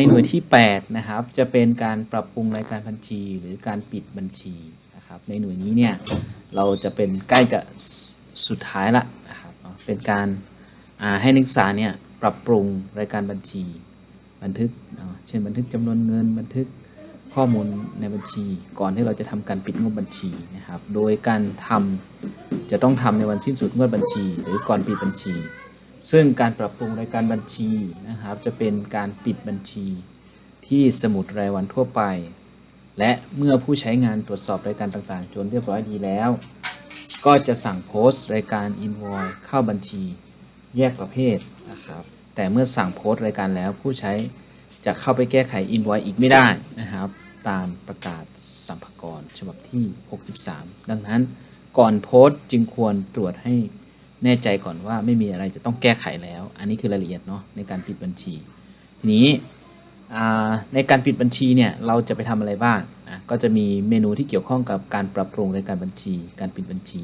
ในหน่วยที่ 8 นะครับ จะเป็นการปรับปรุงรายการบัญชีหรือการปิดบัญชีนะครับ ในหน่วยนี้เนี่ยเราจะเป็นใกล้จะสุดท้ายละนะครับเป็นการให้นักศึกษาเนี่ยปรับปรุงรายการบัญชี บันทึกเช่นบันทึกจำนวนเงินบันทึกข้อมูลในบัญชี ก่อนที่เราจะทำการปิดงบบัญชีนะครับ โดยการทำจะต้องทำในวันสิ้นสุดงวดบัญชี หรือก่อนปิดบัญชี ซึ่งการปรับปรุงรายการบัญชีนะครับ จะเป็นการปิดบัญชีที่สมุดรายวันทั่วไป และเมื่อผู้ใช้งานตรวจสอบรายการต่างๆ จนเรียบร้อยดีแล้ว ก็จะสั่งโพสต์รายการ invoice เข้าบัญชี แยกประเภทนะครับ แต่เมื่อสั่งโพสต์รายการแล้วผู้ใช้จะเข้าไปแก้ไข invoice อีกไม่ได้นะครับ ตามประกาศสัมภากรฉบับที่ 63 ดังนั้นก่อนโพสต์จึงควรตรวจให้ แน่ใจก่อนว่าไม่มีอะไรจะต้องแก้ไขแล้ว อันนี้คือรายละเอียดเนาะในการปิดบัญชี ทีนี้ในการปิดบัญชีเนี่ยเราจะไปทำอะไรบ้างอะก็จะมีเมนูที่เกี่ยวข้องกับการปรับปรุงรายการบัญชี การปิดบัญชี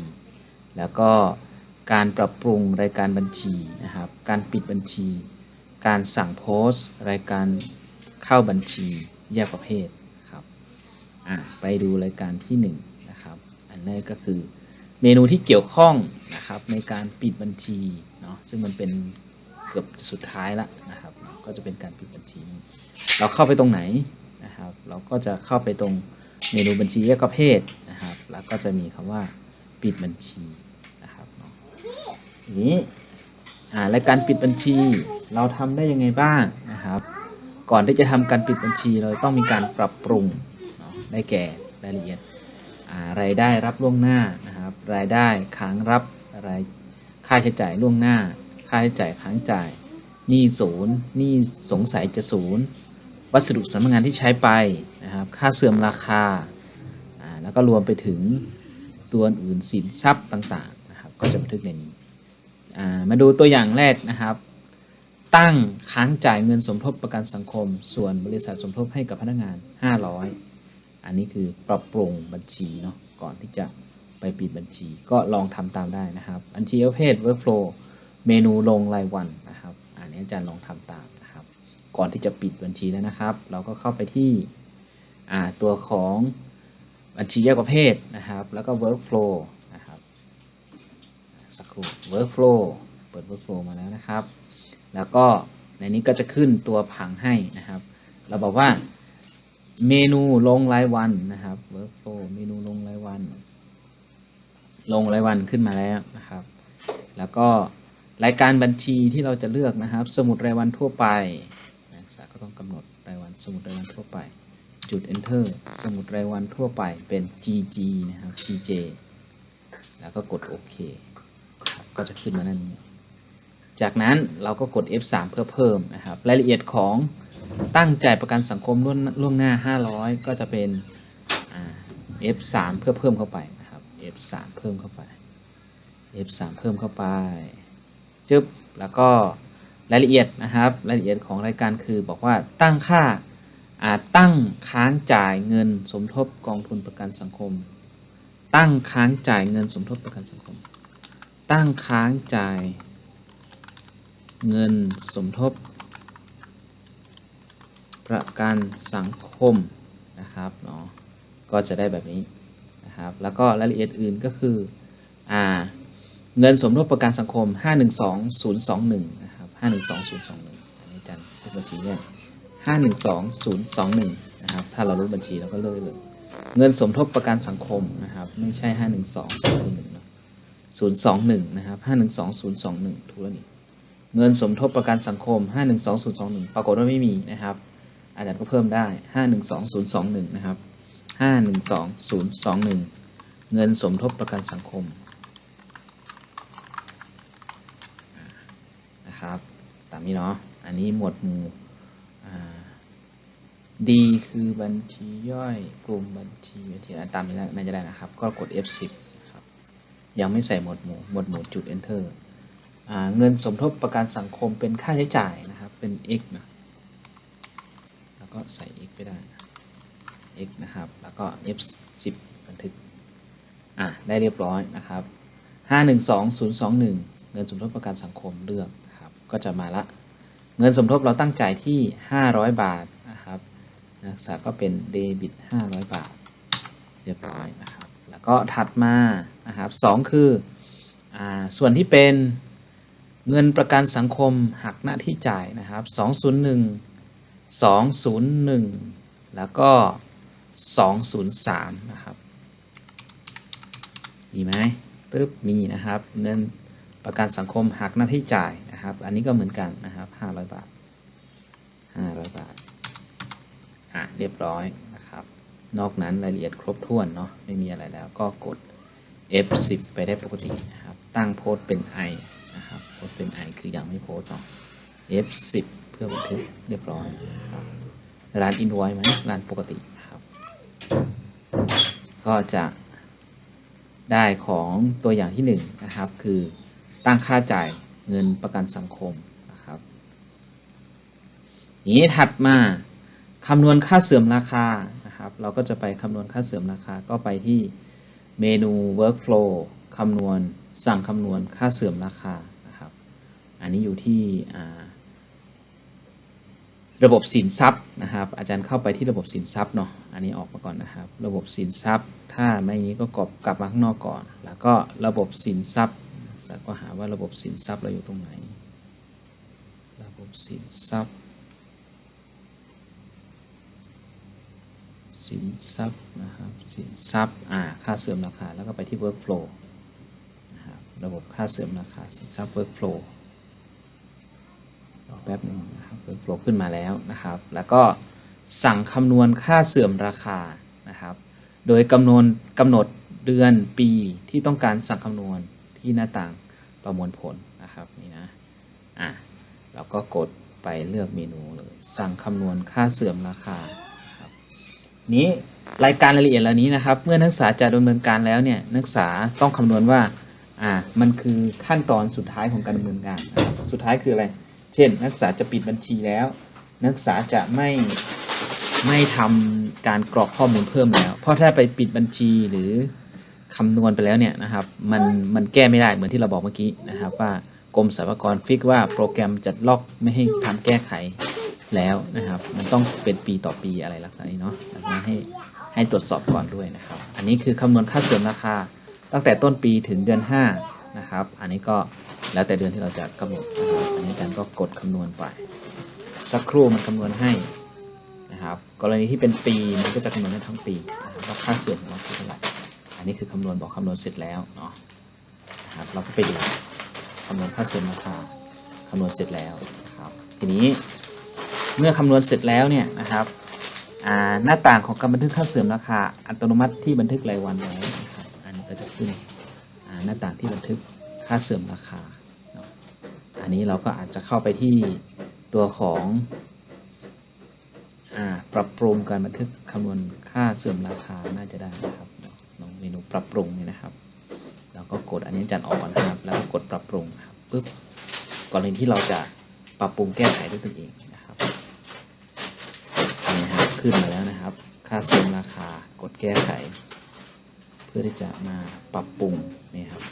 แล้วก็การปรับปรุงรายการบัญชีนะครับ การปิดบัญชี การสั่งโพสต์ รายการเข้าบัญชีแยกประเภทครับไปดูรายการที่1นงนะครับ อันแรกก็คือ เมนูที่เกี่ยวข้องนะครับในการปิดบัญชีเนาะซึ่งมันเป็นเกือบจะสุดท้ายละนะครับ ก็จะเป็นการปิดบัญชี เราเข้าไปตรงไหนนะครับ เราก็จะเข้าไปตรงเมนูบัญชีแยกประเภทนะครับ แล้วก็จะมีคำว่าปิดบัญชีนะครับเนาะทีนี้อ่ารายการปิดบัญชีเราทำได้ยังไงบ้างนะครับ ก่อนที่จะทำการปิดบัญชีเราต้องมีการปรับปรุงเนาะได้แก่รายละเอียดรายได้รับล่วงหน้านะ ครับรายได้ค้างรับรายค่าใช้จ่ายล่วงหน้า ค่าใช้จ่ายค้างจ่ายหนี้ศูนย์หนี้สงสัยจะศูนย์วัสดุสำนักงานที่ใช้ไปนะครับค่าเสื่อมราคาแล้วก็รวมไปถึงตัวอื่นสินทรัพย์ต่างๆนะครับก็จะบันทึกในนี้มาดูตัวอย่างแรกนะครับ ตั้งค้างจ่ายเงินสมทบประกันสังคม ส่วนบริษัทสมทบให้กับพนักงาน 500 อันนี้คือปรับปรุงบัญชีเนาะก่อนที่จะ ไปปิดบัญชี ก็ลองทำตามได้นะครับ บัญชีประเภท workflow เมนูลงรายวันนะครับ อันนี้อาจารย์ลองทำตามนะครับ ก่อนที่จะปิดบัญชีแล้วนะครับ เราก็เข้าไปที่ตัวของบัญชีแยกประเภทนะครับ แล้วก็ workflow นะครับ สักครู่ workflow เปิด workflow มาแล้วนะครับ แล้วก็ในนี้ก็จะขึ้นตัวผังให้นะครับ เราบอกว่าเมนูลงรายวันนะครับ workflow เมนูลงรายวัน ลงรายวันขึ้นมาแล้วนะครับ แล้วก็รายการบัญชีที่เราจะเลือกนะครับ สมุดรายวันทั่วไปนักศึกษาก็ต้องกำหนดรายวันสมุดรายวันทั่วไป จุด enter สมุดรายวันทั่วไปเป็น gg นะครับ gj แล้วก็กดโอเคก็จะขึ้นมานั่นจากนั้นเราก็กด F3 เพื่อเพิ่มนะครับ รายละเอียดของตั้งจ่ายประกันสังคมล่วงหน้า 500 ก็จะเป็น F3 เพื่อเพิ่มเข้าไป F3 เพิ่มเข้าไป F3 เพิ่มเข้าไปจึ๊บแล้วก็รายละเอียดนะครับ รายละเอียดของรายการคือบอกว่าตั้งค่าอ่าตั้งค้างจ่ายเงินสมทบกองทุนประกันสังคม ตั้งค้างจ่ายเงินสมทบประกันสังคม ตั้งค้างจ่ายเงินสมทบ ประกันสังคมนะครับเนาะก็จะได้แบบนี้ นะครับ แล้วก็รายละเอียดอื่นก็คืออ่าเงินสมทบประกันสังคม 512021 นะครับ 512021 อันนี้จันเลขบัญชีเนี่ย512021 นะครับ ถ้าเรารู้บัญชีเราก็เลือกเลย เงินสมทบประกันสังคมนะครับ ไม่ใช่ 512021นะ021 นะครับ 512021 ถูกแล้วนี่ เงินสมทบประกันสังคม 512021 ปรากฏว่าไม่มีนะครับ อาจารย์ก็เพิ่มได้ 512021 นะครับ 512021 เงินสมทบประกันสังคมนะครับตามนี้เนาะอันนี้หมวดหมู่อ่า D คือบัญชีย่อยกลุ่มบัญชีบัญชีตามนี้แล้วน่าจะได้นะครับ ก็กด F10 ครับยังไม่ใส่หมวดหมู่หมวดหมู่จุด Enter เงินสมทบประกันสังคมเป็นค่าใช้จ่ายนะครับ เป็น x นะ แล้วก็ใส่ x ไปได้นะ x นะครับ แล้วก็ f10 บันทึก อะ ได้เรียบร้อยนะครับ 512021 เงินสมทบประกันสังคมเลือกนะครับ ก็จะมาละ เงินสมทบเราตั้งใจ่ายที่ 500 บาทนะครับ นักศึกษาก็เป็นเดบิต 500 บาท เรียบร้อยนะครับ แล้วก็ถัดมา นะครับสองคืออส่วนที่เป็นเงินประกันสังคมหักหน้าที่จ่ายนะครับ 201 201 แล้วก็ 203 นะครับมีไหมตึ๊บมีนะครับ เงินประกันสังคมหักหน้าที่จ่ายนะครับ อันนี้ก็เหมือนกันนะครับ 500 บาท 500 บาท อะ เรียบร้อยนะครับ นอกนั้นรายละเอียดครบถ้วนเนาะ ไม่มีอะไรแล้วก็กด F10 ไปได้ปกตินะครับ ตั้งโพสเป็น I นะครับ โพสเป็น I คือยังไม่โพสต์เนาะ F10 เพื่อบันทึกเรียบร้อยนะครับร้านอินไวไหมร้านปกติครับ ก็จะได้ของตัวอย่างที่1นงนะครับ คือตั้งค่าจ่ายเงินประกันสังคมนะครับนี้ถัดมาคำนวณค่าเสื่อมราคานะครับ เราก็จะไปคำนวณค่าเสื่อมราคาก็ไปที่เมนู workflow คำนวณสั่งคำนวณค่าเสื่อมราคานะครับ อันนี้อยู่ที่อ่า ระบบสินทรัพย์นะครับ อาจารย์เข้าไปที่ระบบสินทรัพย์เนาะอันนี้ออกมาก่อนนะครับ ระบบสินทรัพย์ ถ้าไม่นี้ก็กลับกลับมาข้างนอกก่อน แล้วก็ระบบสินทรัพย์สักก็หาว่าระบบสินทรัพย์เราอยู่ตรงไหน ระบบสินทรัพย์ สินทรัพย์นะครับสินทรัพย์อ่าค่าเสื่อมราคาแล้วก็ไปที่ workflow นะครับระบบค่าเสื่อมราคาสินทรัพย์ workflow รอแป๊บหนึ่งนะครับ workflow ขึ้นมาแล้วนะครับ แล้วก็สั่งคำนวณค่าเสื่อมราคานะครับ โดยกำหนดกำหนดเดือนปีที่ต้องการสั่งคำนวณที่หน้าต่างประมวลผลนะครับนี่นะอะเราก็กดไปเลือกเมนูเลยสั่งคำนวณค่าเสื่อมราคาครับนี้รายการรายละเอียดเหล่านี้นะครับ เมื่อนักศึกษาจะดำเนินการแล้วเนี่ยนักศึกษาต้องคำนวณว่าอ่ามันคือขั้นตอนสุดท้ายของการดำเนินการ สุดท้ายคืออะไร เช่น นักศึกษาจะปิดบัญชีแล้ว นักศึกษาจะไม่ไม่ทำการกรอกข้อมูลเพิ่มแล้ว เพราะถ้าไปปิดบัญชีหรือคำนวณไปแล้วเนี่ยนะครับมันมันแก้ไม่ได้เหมือนที่เราบอกเมื่อกี้นะครับ ว่ากรมสรรพากรฟิกว่าโปรแกรมจะล็อกไม่ให้ทำแก้ไขแล้วนะครับ มันต้องเป็นปีต่อปีอะไรลักษณะนี้เนาะดังนั้นให้ให้ตรวจสอบก่อนด้วยนะครับ อันนี้คือคำนวณค่าเสื่อมราคา ตั้งแต่ต้นปีถึงเดือน5นะครับ อันนี้ก็แล้วแต่เดือนที่เราจะกำหนดนะครับ อันนี้อาจารย์ก็กดคำนวณไป สักครู่มันคำนวณให้นะครับกรณีที่เป็นปีมันก็จะคำนวณให้ทั้งปีนะครับว่าค่าเสื่อมของเราคือเท่าไหร่อันนี้คือคำนวณบอกคำนวณเสร็จแล้วเนาะนะครับเราก็ไปดูคำนวณค่าเสื่อมราคาคำนวณเสร็จแล้วนะครับทีนี้เมื่อคำนวณเสร็จแล้วเนี่ยนะครับหน้าต่างของการบันทึกค่าเสื่อมราคาอัตโนมัติที่บันทึกรายวันไว้นะครับอันนี้ก็จะขึ้นหน้าต่างที่บันทึกค่าเสื่อมราคา อันนี้เราก็อาจจะเข้าไปที่ตัวของอปรับปรุงการบันทึกคำนวณค่าเสื่อมราคาน่าจะได้นะครับลองเมนูปรับปรุงนี่นะครับแล้วก็กดอันนี้จันออกก่อนนะครับ แล้วก็กดปรับปรุงครับปุ๊บกรณีที่เราจะปรับปรุงแก้ไขด้วยตนเองนะครับนี่ครับขึ้นมาแล้วนะครับ ค่าเสื่อมราคากดแก้ไข เพื่อที่จะมาปรับปรุงนี่ครับ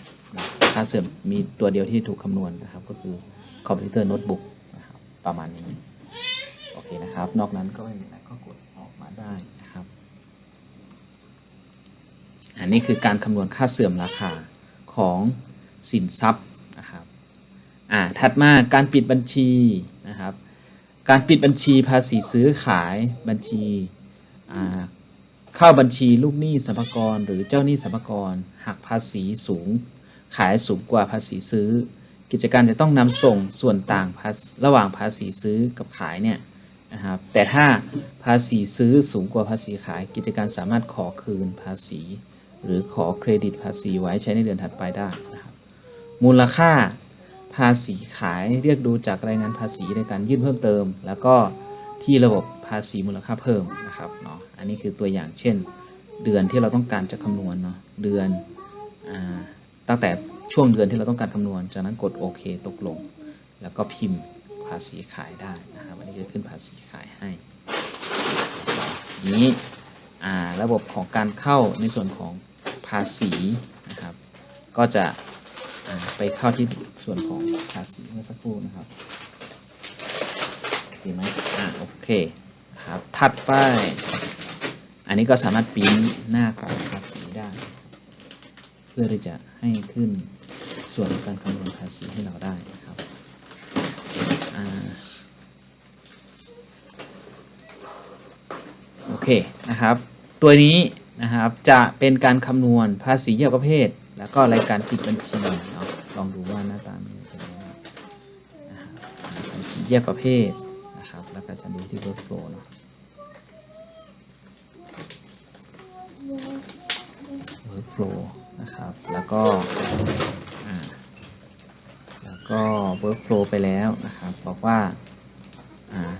ค่าเสื่อมมีตัวเดียวที่ถูกคำนวณนะครับ ก็คือคอมพิวเตอร์โน้ตบุ๊กนะครับประมาณนี้ โอเคนะครับ นอกนั้นก็ไม่มีอะไรก็กดออกมาได้นะครับ อันนี้คือการคำนวณค่าเสื่อมราคาของสินทรัพย์นะครับอ่าถัดมาการปิดบัญชีนะครับ การปิดบัญชีภาษีซื้อขายบัญชีอ่าเข้าบัญชีลูกหนี้สรรพากรหรือเจ้าหนี้สรรพากรหักภาษีสูง ขายสูงกว่าภาษีซื้อ กิจการจะต้องนำส่งส่วนต่างาระหว่างภาษีซื้อกับขายเนี่ยนะครับแต่ถ้าภาษีซื้อสูงกว่าภาษีขาย กิจการสามารถขอคืนภาษี หรือขอเครดิตภาษีไว้ใช้ในเดือนถัดไปได้นะครับมูลค่าภาษีขายเรียกดูจากรายงานภาษีในการยื่นเพิ่มเติม แล้วก็ที่ระบบภาษีมูลค่าเพิ่มนะครับเนาะอันนี้คือตัวอย่างเช่น เดือนที่เราต้องการจะคำนวณเนาะเดือนอ่า ตั้งแต่ช่วงเดือนที่เราต้องการคำนวณ จากนั้นกดโอเคตกลง แล้วก็พิมพ์ภาษีขายได้นะครับอันนี้จะขึ้นภาษีขายให้นี้ระบบของการเข้าในส่วนของภาษีนะครับ ก็จะไปเข้าที่ส่วนของภาษีเมื่อสักครู่นะครับเคไหมอ่าโอเคครับถัดไป อันนี้ก็สามารถปิ้นหน้ากล่องภาษีได้ เพื่อที่จะให้ขึ้นส่วนของการคำนวณภาษีให้เราได้นะครับอโอเคนะครับ ตัวนี้นะครับจะเป็นการคำนวณภาษีแยกประเภทแล้วก็รายการปิดบัญชีเนาะลองดูว่าหน้าตามันเป็นยังไงนะครับบัญชีแยกประเภทนะครับแล้วก็จะดูที่ workflow เนาะ workflow นะครับ แล้วก็แล้วก็ workflow ไปแล้วนะครับ บอกว่า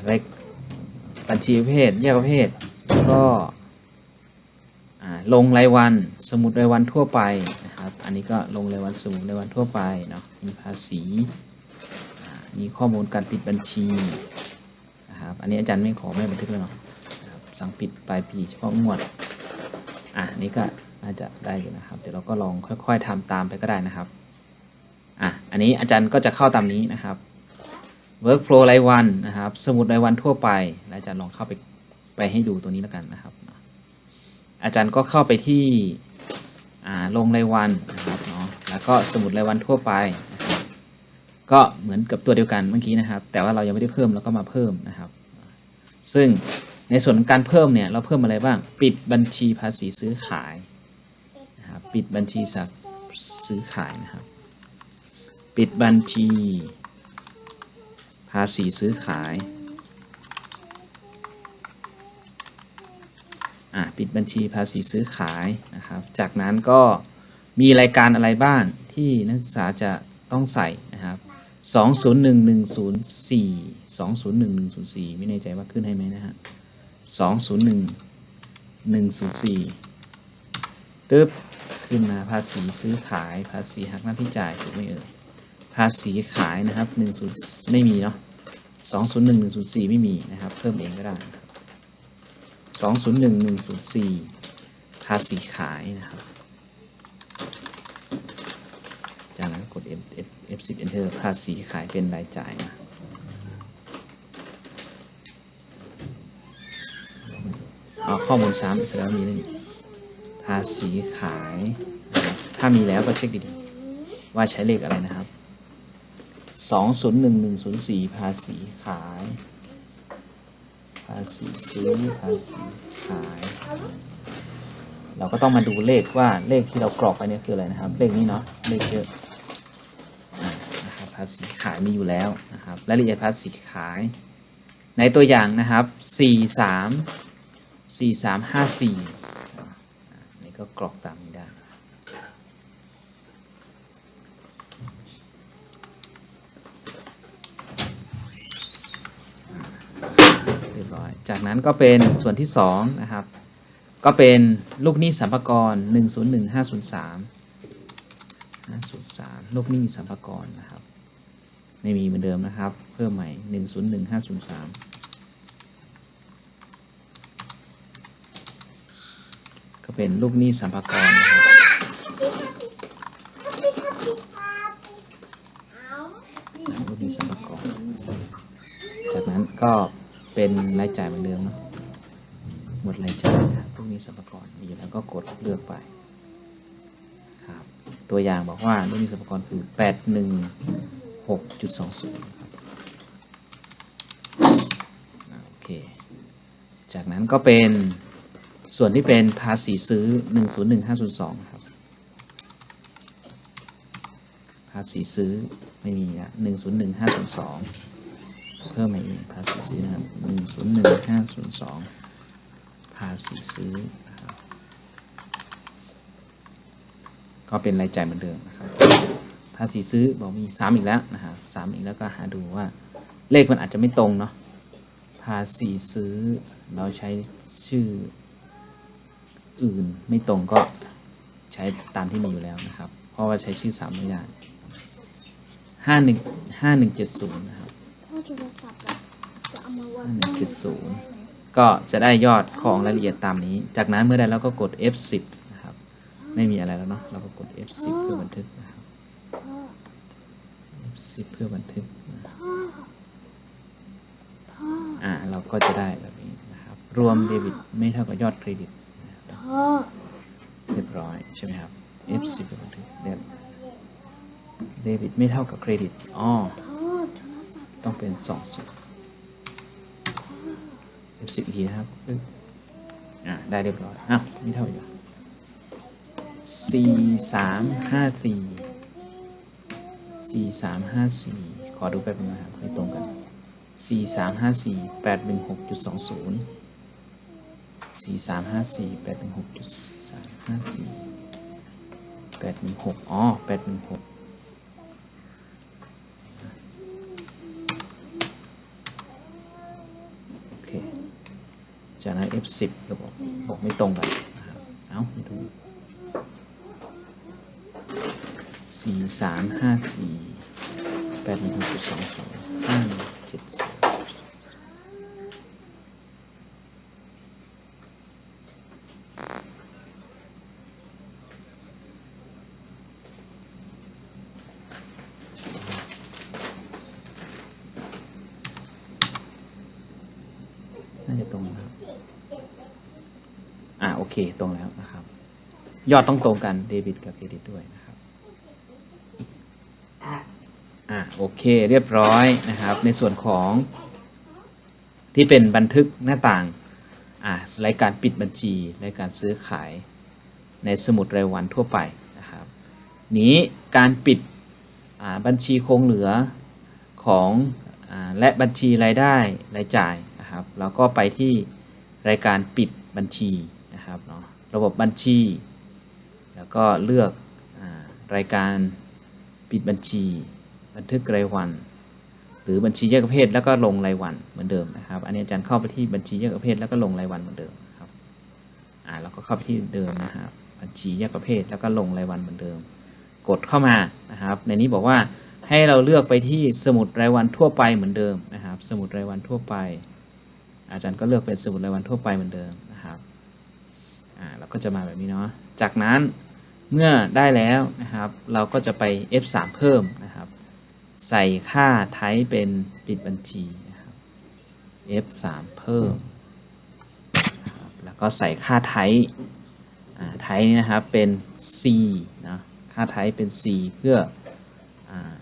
เลขบัญชีประเภทแยกประเภท ก็ลงรายวันสมุดรายวันทั่วไปนะครับ อันนี้ก็ลงรายวันสมุดรายวันทั่วไปเนาะมีภาษีมีข้อมูลการปิดบัญชีนะครับอันนี้อาจารย์ไม่ขอไม่บันทึกเลยเนาะสั่งปิดปลายปีเฉพาะงวดอะนี่ก็ น่าจะได้อยู่นะครับ เดี๋ยวเราก็ลองค่อย ๆทำตามไปก็ได้นะครับอะอันนี้อาจารย์ก็จะเข้าตามนี้นะครับ workflow รายวันนะครับ สมุดรายวันทั่วไปแล้วอาจารย์ลองเข้าไปไปให้ดูตัวนี้แล้วกันนะครับ อาจารย์ก็เข้าไปที่อ่าลงรายวันนะครับเนาะแล้วก็สมุดรายวันทั่วไป ก็เหมือนกับตัวเดียวกันเมื่อกี้นะครับ แต่ว่าเรายังไม่ได้เพิ่มเราก็มาเพิ่มนะครับ ซึ่งในส่วนการเพิ่มเนี่ยเราเพิ่มอะไรบ้าง ปิดบัญชีภาษีซื้อขาย ปิดบัญชีสักซื้อขายนะครับ ปิดบัญชี ภาษีซื้อขายอะปิดบัญชีภาษีซื้อขายนะครับ จากนั้นก็มีรายการอะไรบ้างที่นักศึกษาจะต้องใส่นะครับ 201104 201104 ไม่แน่ใจว่าขึ้นให้ไหมนะฮะ 201 104ตึ๊บ ขึ้นมาภาษีซื้อขายภาษีหักหน้าที่จ่ายถูกไหมเอ่ยภาษีขายนะครับ10ไม่มีเนาะ201 104ไม่มีนะครับ เพิ่มเองก็ได้นะครับ201 104ภาษีขายนะครับ จากนั้นกด F F F10 Enter ภาษีขายเป็นรายจ่ายนะเอาข้อมูลซ้ำแสดงว่ามีนี่ ภาษีขาย ถ้ามีแล้วก็เช็คดีๆ ว่าใช้เลขอะไรนะครับ 201104 ภาษีขาย ภาษีซื้อ ภาษีขาย เราก็ต้องมาดูเลขว่าเลขที่เรากรอกไปเนี่ยคืออะไรนะครับ เลขนี้เนาะ เลขเยอะนะครับภาษีขายมีอยู่แล้วนะครับ รายละเอียดภาษีขาย ในตัวอย่างนะครับ 43สี่สามห้าสี่ ก็กรอกตามนี้ได้เรียบร้อย จากนั้นก็เป็นส่วนที่สองนะครับ ก็เป็นลูกหนี้สัมภาระหนึ่งศูนย์หนึ่งห้าศูนย์สามห้าศูนย์สามลูกหนี้สัมภาระนะครับ ไม่มีเหมือนเดิมนะครับ เพิ่มใหม่หนึ่งศูนย์หนึ่งห้าศูนย์สาม ก็เป็นลูกหนี้สัมภาระนะครับลูกหนี้สัมภาระจากนั้นก็เป็นรายจ่ายเหมือนเดิมเนาะหมดรายจ่ายนะลูกหนี้สัมภาระมีอยู่แล้วก็กดเลือกไปครับตัวอย่างบอกว่าลูกหนี้สัมภาระคือ 816.20ครับอ่าโอเคจากนั้นก็เป็น ส่วนที่เป็นภาษีซื้อ 101502ครับ ภาษีซื้อไม่มีนะ101502 เพิ่มมาอีกภาษีซื้อนะครับ101502 ภาษีซื้อ ก็เป็นรายจ่ายเหมือนเดิมนะครับ ภาษีซื้อบอกมีซ้ำอีกแล้วนะครับซ้ำอีกแล้วก็หาดูว่าเลขมันอาจจะไม่ตรงเนาะภาษีซื้อเราใช้ชื่อ อื่นไม่ตรงก็ใช้ตามที่มีอยู่แล้วนะครับ เพราะว่าใช้ชื่อสามไม่ได้ห้าหนึ่งห้าหนึ่งเจ็ดศูนย์นะครับห้าหนึ่งเจ็ดศูนย์ก็จะได้ยอดของรายละเอียดตามนี้ จากนั้นเมื่อใดเราก็กด F10 นะครับ ไม่มีอะไรแล้วเนาะ เราก็กด F10 เพื่อบันทึกนะครับ F10 เพื่อบันทึกนะพ่อพ่ออ่าเราก็จะได้แบบนี้นะครับ รวมเดบิตไม่เท่ากับยอดเครดิต พ่อเรียบร้อยใช่ไหมครับ F10 เป็นบันทึกเดบเดบิตไม่เท่ากับเครดิตอ๋อพ่อโทรศัพท์ต้องเป็นสองศูนย์ F10 อีกทีนะครับปึ๊บอ่าได้เรียบร้อยอ้าวไม่เท่าอยู่สี่สามห้าสี่สี่สามห้าสี่ขอดูแป๊บนึงนะครับไม่ตรงกันสี่สามห้าสี่แปดหนึ่งหกจุดสองศูนย์ สี่สามห้าสี่แปดหนึ่งหกจุดสามห้าสี่แปดหนึ่งหกอ๋อแปดหนึ่งหกโอเค จากนั้น F10 ก็บอกบอกไม่ตรงกันนะครับ เอ้าไม่ถูกสี่สามห้าสี่แปดหนึ่งหกจุดสองสองห้าเจ็ดสองน่าจะตรงนะครับ อ่า โอ เคตรงแล้วนะครับ ยอดต้องตรงกันเดบิตกับเครดิตด้วยนะครับอ่าโอเคเรียบร้อยนะครับ ในส่วนของที่เป็นบันทึกหน้าต่างอ่ารายการปิดบัญชีรายการซื้อขายในสมุดรายวันทั่วไปนะครับ นี้การปิดอ่าบัญชีคงเหลือของอาและบัญชีรายได้รายจ่ายนะครับเราก็ไปที่รายการปิดบัญชี นะครับเนาะระบบบัญชี แล้วก็เลือกอรายการปิดบัญชี บันทึกรายวัน หรือบัญชีแยกประเภทแล้วก็ลงรายวันเหมือนเดิมนะครับ อันนี้อาจารย์เข้าไปที่บัญชีแยกประเภทแล้วก็ลงรายวันเหมือนเดิมครับอ่าเราก็เข้าไปที่เดิมนะครับ บัญชีแยกประเภทแล้วก็ลงรายวันเหมือนเดิม กดเข้ามานะครับ ในนี้บอกว่าให้เราเลือกไปที่สมุดรายวันทั่วไปเหมือนเดิมนะครับ สมุดรายวันทั่วไป อาจารย์ก็เลือกเป็นสมุดรายวันทั่วไปเหมือนเดิมนะครับอ่าเรา ก็จะมาแบบนี้เนาะจากนั้นเมื่อได้แล้วนะครับ เราก็จะไป F3 เพิ่มนะครับ ใส่ค่าไทป์เป็นปิดบัญชีนะครับ F3 เพิ่ม แล้วก็ใส่ค่าไทป์อ่าไทป์นี่นะครับเป็น C นะค่าไทป์เป็น C เพื่ออ่า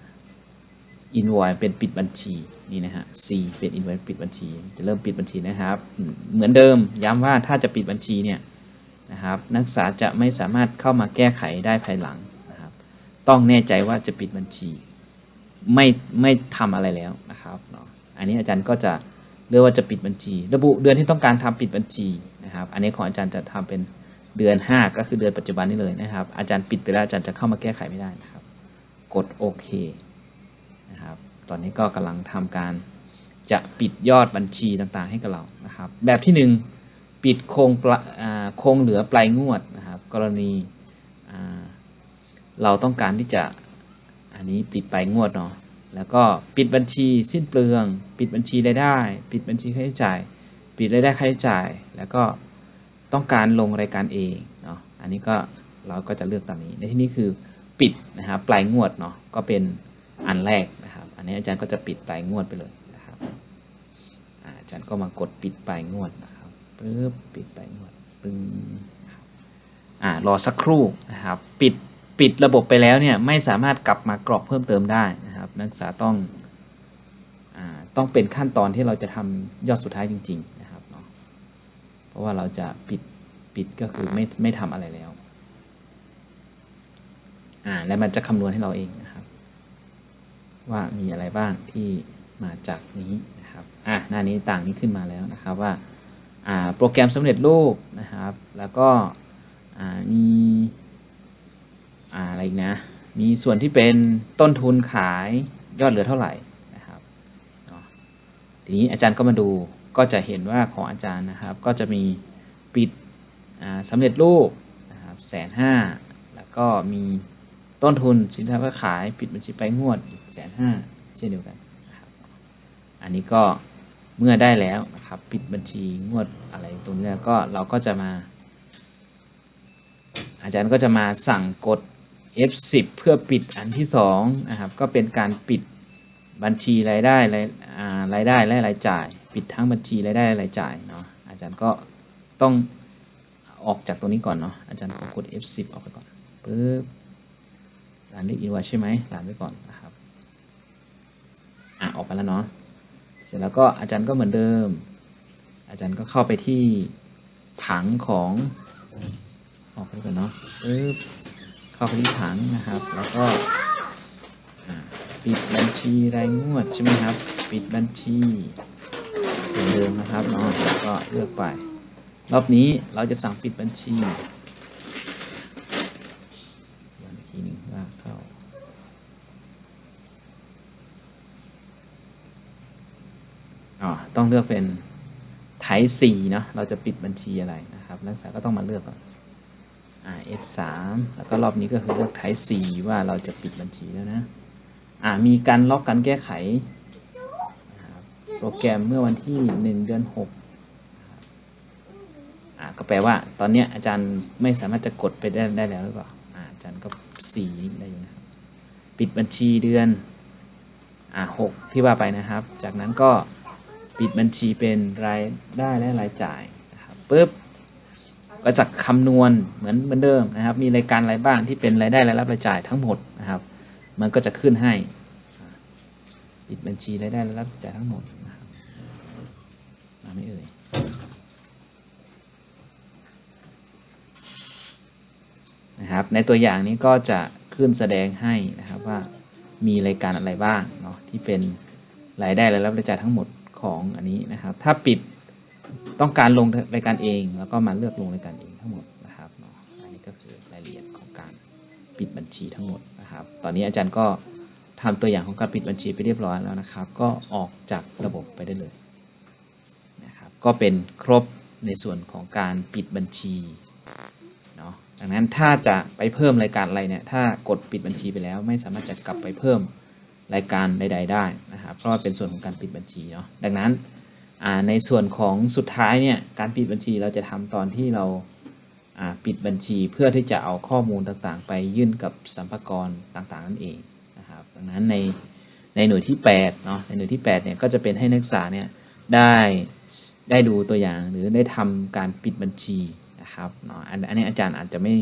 อินวอยเป็นปิดบัญชีนี่นะฮะ C เป็นอินวอยปิดบัญชี จะเริ่มปิดบัญชีนะครับ เหมือนเดิมย้ำว่าถ้าจะปิดบัญชีเนี่ย นะครับ นักศึกษาจะไม่สามารถเข้ามาแก้ไขได้ภายหลังนะครับ ต้องแน่ใจว่าจะปิดบัญชี ไม่ไม่ทำอะไรแล้วนะครับเนาะอันนี้อาจารย์ก็จะเลือกว่าจะปิดบัญชี ระบุเดือนที่ต้องการทำปิดบัญชีนะครับ อันนี้ของอาจารย์จะทำเป็นเดือน 5 ก็คือเดือนปัจจุบันนี้เลยนะครับ อาจารย์ปิดไปแล้วอาจารย์จะเข้ามาแก้ไขไม่ได้นะครับ กดโอเคนะครับ ตอนนี้ก็กำลังทำการจะปิดยอดบัญชีต่างๆ ให้กับเรานะครับ แบบที่ 1 ปิดโครงโครงเหลือปลายงวดนะครับ กรณีเราต้องการที่จะอันนี้ปิดปลายงวดเนาะแล้วก็ปิดบัญชีสิ้นเปลือง ปิดบัญชีรายได้ ปิดบัญชีค่าใช้จ่าย ปิดรายได้ค่าใช้จ่าย แล้วก็ต้องการลงรายการเองเนาะอันนี้ก็เราก็จะเลือกตามนี้ ในที่นี้คือปิดนะครับปลายงวดเนาะก็เป็นอันแรกนะครับ อันนี้อาจารย์ก็จะปิดปลายงวดไปเลยนะครับอาอาจารย์ก็มากดปิดปลายงวดนะครับ ปึ๊บปิดปลายงวดปึ้งรอ่ารอสักครู่นะครับปิดปิดระบบไปแล้วเนี่ยไม่สามารถกลับมากรอกเพิ่มเติมได้นะครับ นักศึกษาต้องอ่าต้องเป็นขั้นตอนที่เราจะทำยอดสุดท้ายจริง ๆ นะครับเนาะเพราะว่าเราจะปิดปิดก็คือไม่ไม่ทำอะไรแล้วอ่าแล้วมันจะคำนวณให้เราเองนะครับ ว่ามีอะไรบ้างที่มาจากนี้นะครับอะหน้านี้ต่างนี้ขึ้นมาแล้วนะครับว่า โปรแกรมสำเร็จรูปนะครับ แล้วก็มีอะไรอีกนะ มีส่วนที่เป็นต้นทุนขายยอดเหลือเท่าไหร่นะครับทีนี้อาจารย์ก็มาดูก็จะเห็นว่าของอาจารย์นะครับ ก็จะมีปิดสำเร็จรูปนะครับแสนห้าแล้วก็มีต้นทุนสินค้าขายปิดบัญชีไปงวดอีกแสนห้าเช่นเดียวกันนะครับอันนี้ก็ เมื่อได้แล้วนะครับ ปิดบัญชีงวดอะไรตรงนี้ก็เราก็จะมา อาจารย์ก็จะมาสั่งกด F10 เพื่อปิดอันที่2นะครับก็เป็นการปิดบัญชีรายได้รายรายได้และรายจ่าย ปิดทั้งบัญชีรายได้และรายจ่ายเนาะอาจารย์ก็ต้องออกจากตรงนี้ก่อนเนาะอาจารย์ขอกด F10 ออกไปก่อนปึ๊บร้านเรียกอินวัใช่ไหมร้านไว้ก่อนนะครับอะออกไปแล้วเนาะ สร็จแล้วก็อาจารย์ก็เหมือนเดิม อาจารย์ก็เข้าไปที่ผังของออกไปก่อนเนาะเข้าไปที่ผังนะครับ แล้วก็ปิดบัญชีรายงวดใช่ไหมครับ ปิดบัญชีเหมือนเดิมนะครับเนาะแล้วก็เลือกไป รอบนี้เราจะสั่งปิดบัญชีย้อนอีกทีหนึงว่าเข้า อ๋อ ต้องเลือกเป็นไทย4เนาะเราจะปิดบัญชีอะไรนะครับ นักศึกษาก็ต้องมาเลือกก่อน F3 แล้วก็รอบนี้ก็คือเลือกไทย4ว่าเราจะปิดบัญชีแล้วนะอ่ามีการล็อกการแก้ไข โปรแกรมเมื่อวันที่ 1 เดือน6อ่าก็แปลว่าตอนนี้อาจารย์ไม่สามารถจะกดไปได้ได้แล้วหรือเปล่าอาอาจารย์ก็สีได้อยู่นะครับปิดบัญชีเดือนอ่าหที่ว่าไปนะครับ จากนั้นก็ ปิดบัญชีเป็นรายได้และรายจ่ายนะครับปุ๊บก็จะคำนวณเหมือนเหมือนเดิมนะครับ มีรายการอะไรบ้างที่เป็นรายได้และรับรายจ่ายทั้งหมดนะครับ มันก็จะขึ้นให้ปิดบัญชีรายได้และรับรายจ่ายทั้งหมดนะครับมาไม่เอ่ยนะครับ ในตัวอย่างนี้ก็จะขึ้นแสดงให้นะครับว่ามีรายการอะไรบ้างเนาะที่เป็นรายได้และรับรายจ่ายทั้งหมด ของอันนี้นะครับ ถ้าปิดต้องการลงรายการเอง แล้วก็มาเลือกลงรายการเองทั้งหมดนะครับอันนี้ก็คือรายละเอียดของการปิดบัญชีทั้งหมดนะครับ ตอนนี้อาจารย์ก็ทำตัวอย่างของการปิดบัญชีไปเรียบร้อยแล้วนะครับ ก็ออกจากระบบไปได้เลยนะครับ ก็เป็นครบในส่วนของการปิดบัญชีเนาะดังนั้นถ้าจะไปเพิ่มรายการอะไรเนี่ยถ้ากดปิดบัญชีไปแล้ว ไม่สามารถจะกลับไปเพิ่ม รายการใด ๆ ได้นะครับ เพราะว่าเป็นส่วนของการปิดบัญชีเนาะดังนั้นในส่วนของสุดท้ายเนี่ยการปิดบัญชีเราจะทำตอนที่เราปิดบัญชีเพื่อที่จะเอาข้อมูลต่างๆ ไปยื่นกับสัมภาระต่างๆนั่นเองนะครับดังนั้นในในหน่วยที่8เนาะในหน่วยที่8เนี่ยก็จะเป็นให้นักศึกษาเนี่ยได้ได้ดูตัวอย่างหรือได้ทำการปิดบัญชีนะครับเนาะอันอันนี้อาจารย์อาจจะไม่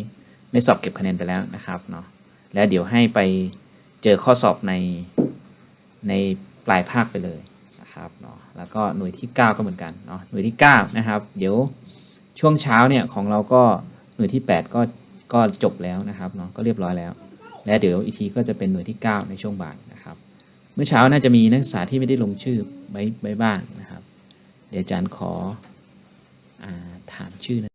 ไม่สอบเก็บคะแนนไปแล้วนะครับเนาะแล้วเดี๋ยวให้ไป เจอข้อสอบในในปลายภาคไปเลยนะครับเนาะแล้วก็หน่วยที่ 9 ก็เหมือนกันเนาะหน่วยที่ 9 นะครับ เดี๋ยวช่วงเช้าเนี่ยของเราก็หน่วยที่ 8 ก็ก็จบแล้วนะครับเนาะก็เรียบร้อยแล้ว และเดี๋ยวอีกทีก็จะเป็นหน่วยที่ 9 ในช่วงบ่ายนะครับ เมื่อเช้าน่าจะมีนักศึกษาที่ไม่ได้ลงชื่อไว้ไว้บ้างนะครับ เดี๋ยวอาจารย์ขออาถามชื่อนะ